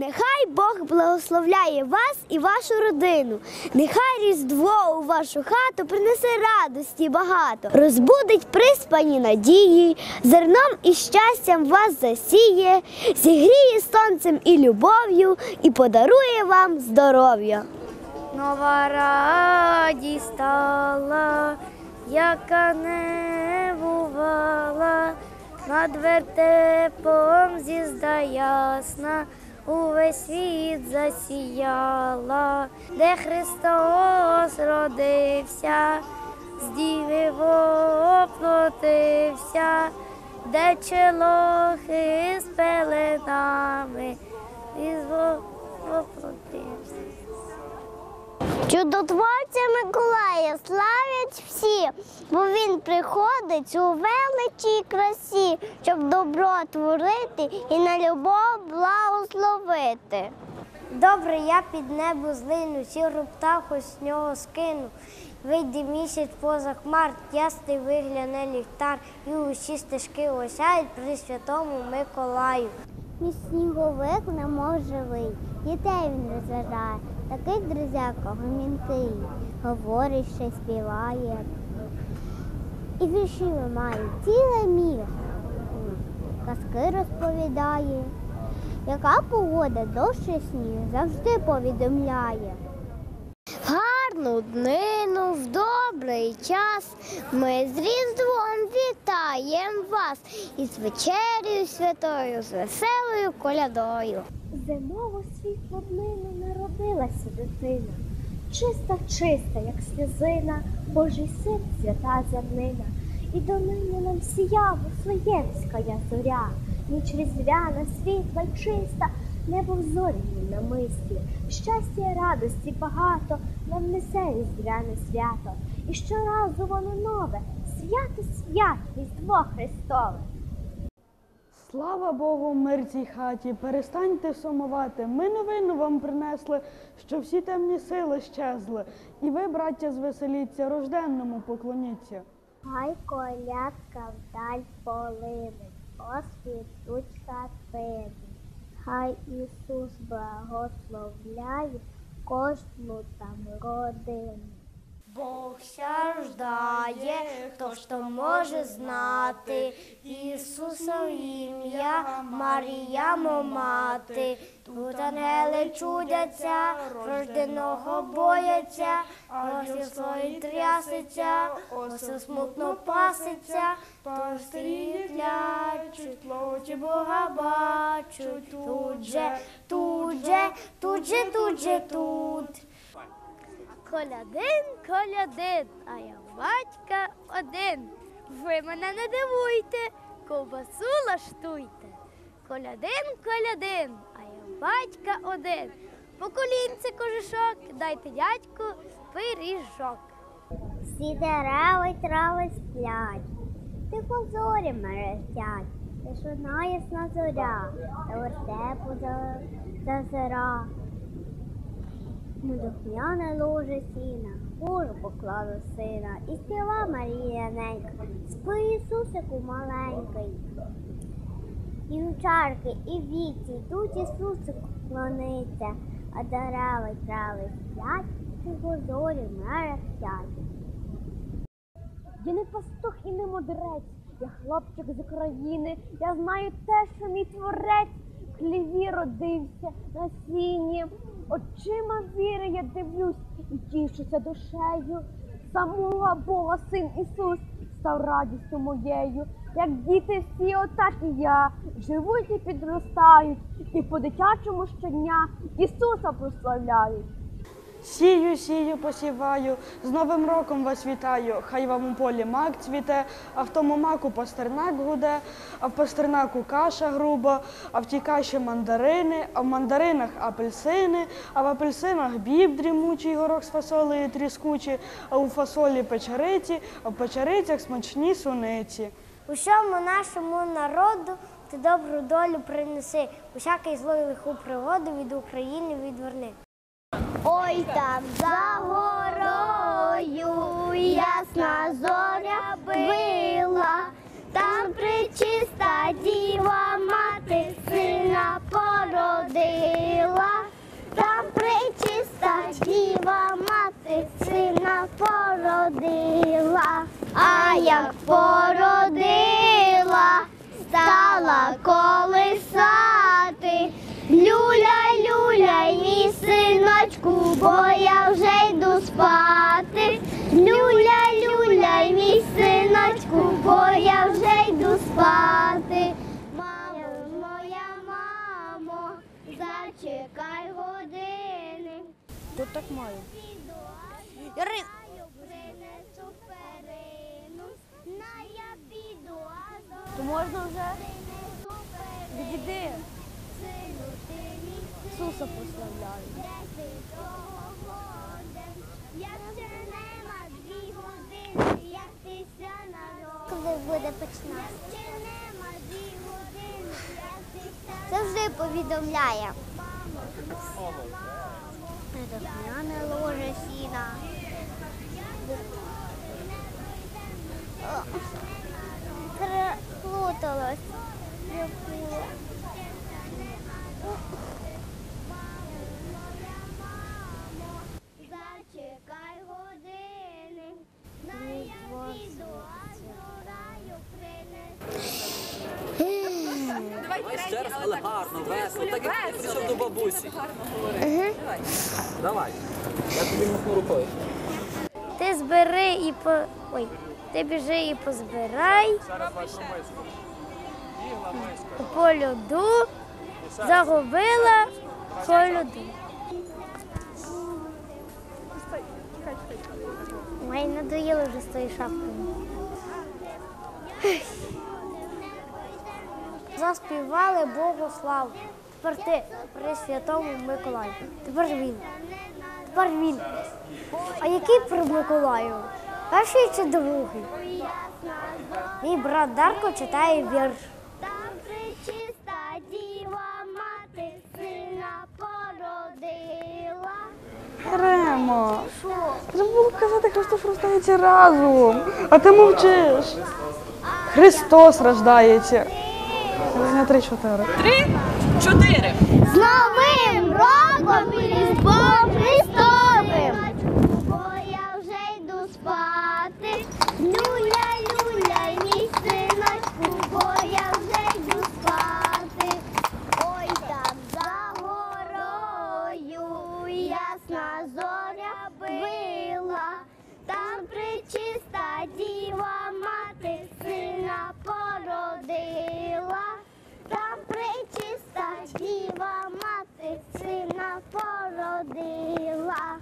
Нехай Бог благословляє вас і вашу родину. Нехай Різдво у вашу хату принесе радості багато, розбудить приспані надії, зерном і щастям вас засіє, зігріє сонцем і любов'ю і подарує вам здоров'я. Нова радість стала, яка не бувала, над вертепом зізда ясна, увесь світ засіяла, де Христос родився, з діви воплотився, де челохи з пеленами, і Чудотворця Миколая славять всі, бо він приходить у величі й красі, щоб добро творити і на любов благословити. Добре, я під небо злину, сіру птаху з нього скину. Вийде місяць поза хмар, ясний вигляне ліхтар, і усі стежки осяють при святому Миколаю. Мій сніговик немов живий, дітей він розважає, такий друзяка гомінтий, говорить, ще співає. І вірші має ціле місто, казки розповідає, яка погода дощ і сніг завжди повідомляє. Гарну днину в добрий час ми з Різдвом вітаємо вас із вечерею святою, з веселою колядою. Зимово світло днину народилася дитина, чиста, чиста, як сльозина, Божий син, свята зернина. І донині нам сіяла Вифлеємська зоря, ніч різдвяна, світла й чиста, небо в зоряні намислі. Щастя й радості багато нам несе різдвяне свято. І щоразу воно нове, свято свят, Різдво Христове. Слава Богу, мир цій хаті, перестаньте сумувати. Ми новину вам принесли, що всі темні сили щезли. І ви, браття, звеселіться, рожденному поклоніться. Хай колядка вдаль полине, освітуть хатини. Хай Ісус благословляє кожну там родину. Бог ждає, хто ж то може знати Ісуса ім'я, Маріямо мати. Тут ангели чудяться, рожденого бояться, ось свої трясеться, ось смутно паситься, то стоїть лячуть, плоті Бога бачуть, тут же, тут же, тут же, тут же, тут. Колядин, колядин, а я батька один. Ви мене не дивуйте, ковбасу лаштуйте. Колядин, колядин, а я батька один. По колінці кожушок, дайте дядьку пиріжок. Всі дерева й трави сплять, тихо зорі мерехтять, лиш одна ясна зоря, та вертепу за- зазира. На духмяне ложе сіна, Божу поклала сина, і співа Марія ненька, спи Ісусику маленький. І вівчарки, і віці йдуть Ісусику клониться, а дерева й трави сплять, тихо зорі мерехтять. Я не пастух і не мудрець, я хлопчик з України. Я знаю те, що мій творець хліві родився на сіні. Очима віри я дивлюсь і тішуся душею. Самого Бога син Ісус став радістю моєю. Як діти всі, отак і я живуть і підростають, і по дитячому щодня Ісуса прославляють. Сію, сію, посіваю, з Новим роком вас вітаю. Хай вам у полі мак цвіте, а в тому маку пастернак гуде, а в пастернаку каша груба, а в тій каші мандарини, а в мандаринах апельсини, а в апельсинах біб дрімучий, горох з фасолею тріскучий, а у фасолі печериці, а в печерицях смачні суниці. Усьому нашому народу ти добру долю принеси, усякий злой лиху пригоду від України відверни. Ой там за горою ясна зоря била, там причиста діва мати сина породила, там причиста діва мати сина породила, а як породила, стала колисати. Синочку, бо я вже йду спати. Люля, люля, мій синочку, бо я вже йду спати. Мамо, моя мамо, зачекай години. Тут так маю. Принесу перину, на я піду, а То можна вже принесу перину. відійди. Сину, ти мій Ісуса прославляю. Коли буде починати? Завжди повідомляє. Духмяне ложе сіна. О, Переплуталось. Переплуталось. Зачекай години, на я піду, а згораю принесу. Давай ще раз, але гарно, весело. Так як ти прийшов до бабусі. Давай. Я тобі махну рукою. Ти збери і по. Ой, ти біжи і позбирай. По льоду. Загубила по льоду. Ой, надоїло вже з тою шапкою. Заспівали Богу славу. Тепер ти при святому Миколаю. Тепер він. Тепер він. А який про Миколаю? Перший чи другий? Мій брат Дарко читає вірш. Там причиста діва мати сина породила. Ремо, треба було казати, Христос рождається разом, а ти мовчиш. Христос рождається на 3-4. 3-4. З новим роком і різдвом Христовим. Бо я вже йду спати. Люля, люля, мій синочку, бо я вже йду спати. Ой, там за горою ясна зоря. сина породила.